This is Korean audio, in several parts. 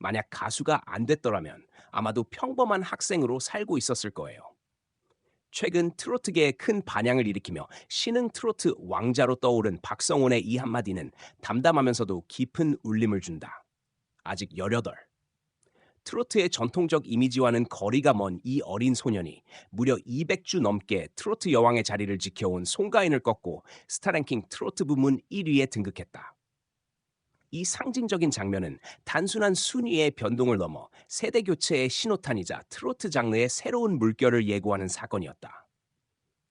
만약 가수가 안 됐더라면 아마도 평범한 학생으로 살고 있었을 거예요. 최근 트로트계에 큰 반향을 일으키며 신흥 트로트 왕자로 떠오른 박성훈의 이 한마디는 담담하면서도 깊은 울림을 준다. 아직 18. 트로트의 전통적 이미지와는 거리가 먼 이 어린 소년이 무려 200주 넘게 트로트 여왕의 자리를 지켜온 송가인을 꺾고 스타랭킹 트로트 부문 1위에 등극했다. 이 상징적인 장면은 단순한 순위의 변동을 넘어 세대 교체의 신호탄이자 트로트 장르의 새로운 물결을 예고하는 사건이었다.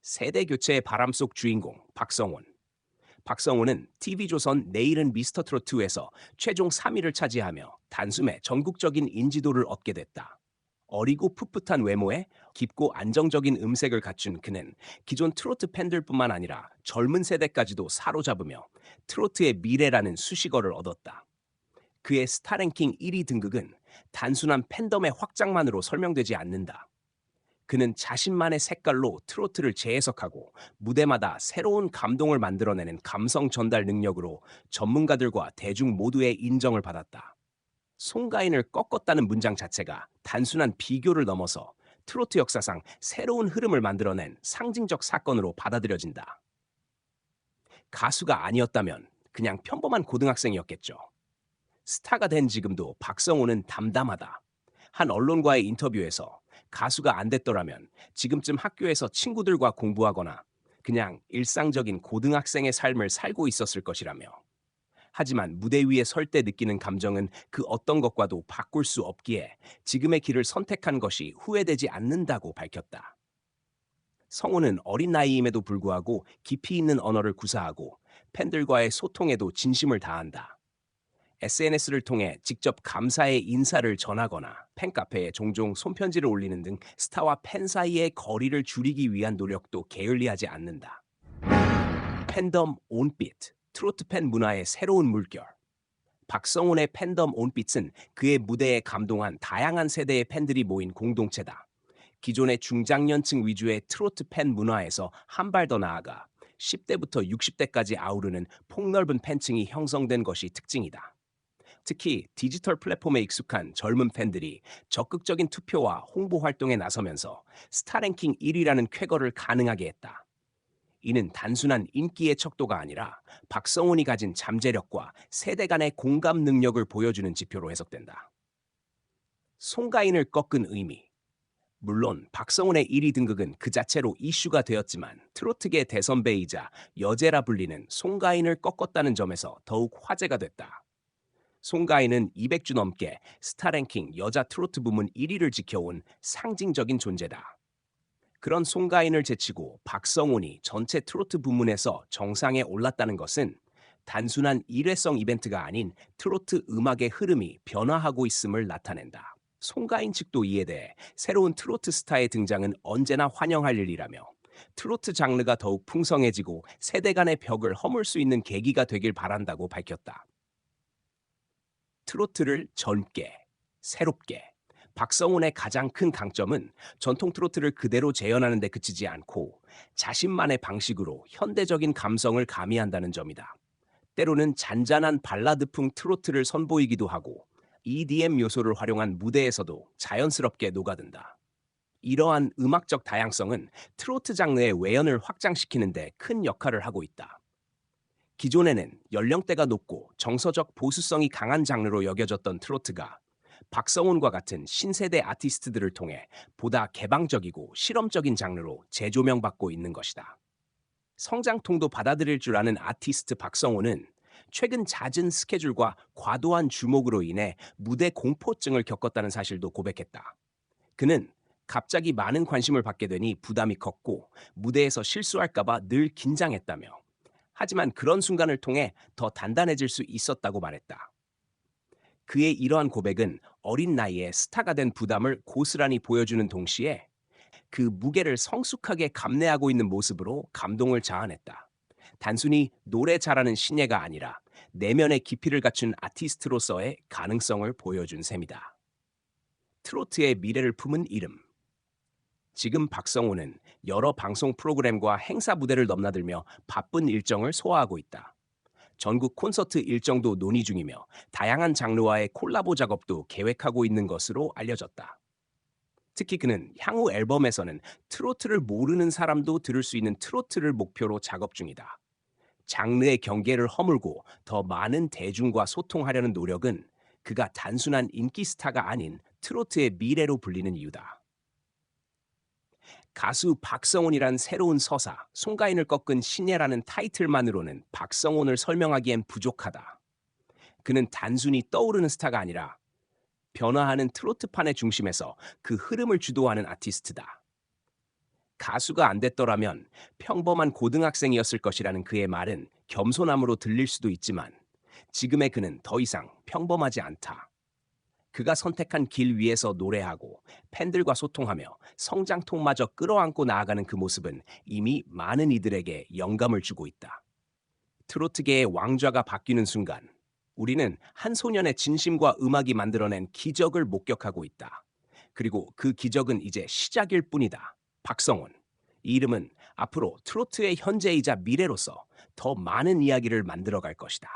세대 교체의 바람 속 주인공 박성원. 박성훈은 TV조선 내일은 미스터 트로트에서 최종 3위를 차지하며 단숨에 전국적인 인지도를 얻게 됐다. 어리고 풋풋한 외모에 깊고 안정적인 음색을 갖춘 그는 기존 트로트 팬들뿐만 아니라 젊은 세대까지도 사로잡으며 트로트의 미래라는 수식어를 얻었다. 그의 스타랭킹 1위 등극은 단순한 팬덤의 확장만으로 설명되지 않는다. 그는 자신만의 색깔로 트로트를 재해석하고 무대마다 새로운 감동을 만들어내는 감성 전달 능력으로 전문가들과 대중 모두의 인정을 받았다. 송가인을 꺾었다는 문장 자체가 단순한 비교를 넘어서 트로트 역사상 새로운 흐름을 만들어낸 상징적 사건으로 받아들여진다. 가수가 아니었다면 그냥 평범한 고등학생이었겠죠. 스타가 된 지금도 박성호는 담담하다. 한 언론과의 인터뷰에서 가수가 안 됐더라면 지금쯤 학교에서 친구들과 공부하거나 그냥 일상적인 고등학생의 삶을 살고 있었을 것이라며. 하지만 무대 위에 설 때 느끼는 감정은 그 어떤 것과도 바꿀 수 없기에 지금의 길을 선택한 것이 후회되지 않는다고 밝혔다. 성우는 어린 나이임에도 불구하고 깊이 있는 언어를 구사하고 팬들과의 소통에도 진심을 다한다. SNS를 통해 직접 감사의 인사를 전하거나 팬카페에 종종 손편지를 올리는 등 스타와 팬 사이의 거리를 줄이기 위한 노력도 게을리하지 않는다. 팬덤 온빛, 트로트 팬 문화의 새로운 물결. 박성훈의 팬덤 온빛은 그의 무대에 감동한 다양한 세대의 팬들이 모인 공동체다. 기존의 중장년층 위주의 트로트 팬 문화에서 한 발 더 나아가 10대부터 60대까지 아우르는 폭넓은 팬층이 형성된 것이 특징이다. 특히 디지털 플랫폼에 익숙한 젊은 팬들이 적극적인 투표와 홍보 활동에 나서면서 스타랭킹 1위라는 쾌거를 가능하게 했다. 이는 단순한 인기의 척도가 아니라 박성훈이 가진 잠재력과 세대 간의 공감 능력을 보여주는 지표로 해석된다. 송가인을 꺾은 의미. 물론 박성훈의 1위 등극은 그 자체로 이슈가 되었지만 트로트계 대선배이자 여제라 불리는 송가인을 꺾었다는 점에서 더욱 화제가 됐다. 송가인은 200주 넘게 스타랭킹 여자 트로트 부문 1위를 지켜온 상징적인 존재다. 그런 송가인을 제치고 박성훈이 전체 트로트 부문에서 정상에 올랐다는 것은 단순한 일회성 이벤트가 아닌 트로트 음악의 흐름이 변화하고 있음을 나타낸다. 송가인 측도 이에 대해 새로운 트로트 스타의 등장은 언제나 환영할 일이라며 트로트 장르가 더욱 풍성해지고 세대 간의 벽을 허물 수 있는 계기가 되길 바란다고 밝혔다. 트로트를 젊게, 새롭게. 박성훈의 가장 큰 강점은 전통 트로트를 그대로 재현하는 데 그치지 않고 자신만의 방식으로 현대적인 감성을 가미한다는 점이다. 때로는 잔잔한 발라드풍 트로트를 선보이기도 하고 EDM 요소를 활용한 무대에서도 자연스럽게 녹아든다. 이러한 음악적 다양성은 트로트 장르의 외연을 확장시키는 데 큰 역할을 하고 있다. 기존에는 연령대가 높고 정서적 보수성이 강한 장르로 여겨졌던 트로트가 박성훈과 같은 신세대 아티스트들을 통해 보다 개방적이고 실험적인 장르로 재조명받고 있는 것이다. 성장통도 받아들일 줄 아는 아티스트 박성훈은 최근 잦은 스케줄과 과도한 주목으로 인해 무대 공포증을 겪었다는 사실도 고백했다. 그는 갑자기 많은 관심을 받게 되니 부담이 컸고 무대에서 실수할까봐 늘 긴장했다며 하지만 그런 순간을 통해 더 단단해질 수 있었다고 말했다. 그의 이러한 고백은 어린 나이에 스타가 된 부담을 고스란히 보여주는 동시에 그 무게를 성숙하게 감내하고 있는 모습으로 감동을 자아냈다. 단순히 노래 잘하는 신예가 아니라 내면의 깊이를 갖춘 아티스트로서의 가능성을 보여준 셈이다. 트로트의 미래를 품은 이름. 지금 박성호는 여러 방송 프로그램과 행사 무대를 넘나들며 바쁜 일정을 소화하고 있다. 전국 콘서트 일정도 논의 중이며 다양한 장르와의 콜라보 작업도 계획하고 있는 것으로 알려졌다. 특히 그는 향후 앨범에서는 트로트를 모르는 사람도 들을 수 있는 트로트를 목표로 작업 중이다. 장르의 경계를 허물고 더 많은 대중과 소통하려는 노력은 그가 단순한 인기 스타가 아닌 트로트의 미래로 불리는 이유다. 가수 박성훈이란 새로운 서사, 송가인을 꺾은 신예라는 타이틀만으로는 박성훈을 설명하기엔 부족하다. 그는 단순히 떠오르는 스타가 아니라 변화하는 트로트판의 중심에서 그 흐름을 주도하는 아티스트다. 가수가 안 됐더라면 평범한 고등학생이었을 것이라는 그의 말은 겸손함으로 들릴 수도 있지만 지금의 그는 더 이상 평범하지 않다. 그가 선택한 길 위에서 노래하고 팬들과 소통하며 성장통마저 끌어안고 나아가는 그 모습은 이미 많은 이들에게 영감을 주고 있다. 트로트계의 왕좌가 바뀌는 순간 우리는 한 소년의 진심과 음악이 만들어낸 기적을 목격하고 있다. 그리고 그 기적은 이제 시작일 뿐이다. 박성훈. 이 이름은 앞으로 트로트의 현재이자 미래로서 더 많은 이야기를 만들어갈 것이다.